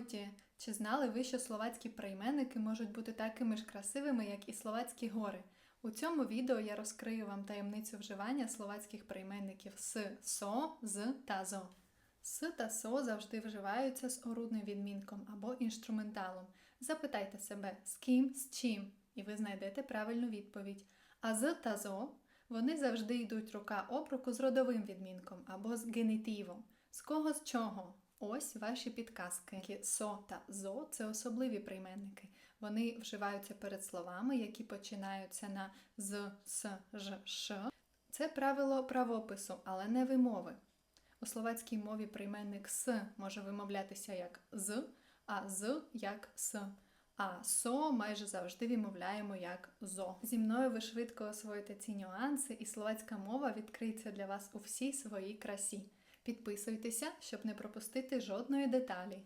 Здравствуйте! Чи знали ви, що словацькі прийменники можуть бути такими ж красивими, як і словацькі гори? У цьому відео я розкрию вам таємницю вживання словацьких прийменників с, со, з та зо. С та со завжди вживаються з орудним відмінком або інструменталом. Запитайте себе, з ким, з чим, і ви знайдете правильну відповідь. А з та зо вони завжди йдуть рука об руку з родовим відмінком або з генітивом. З кого з чого? Ось ваші підказки. Со та зо це особливі прийменники. Вони вживаються перед словами, які починаються на з, с, ж, ш. Це правило правопису, але не вимови. У словацькій мові прийменник с може вимовлятися як з, а з як с. А со майже завжди вимовляємо як зо. Зі мною ви швидко освоїте ці нюанси, і словацька мова відкриється для вас у всій своїй красі. Підписуйтеся, щоб не пропустити жодної деталі.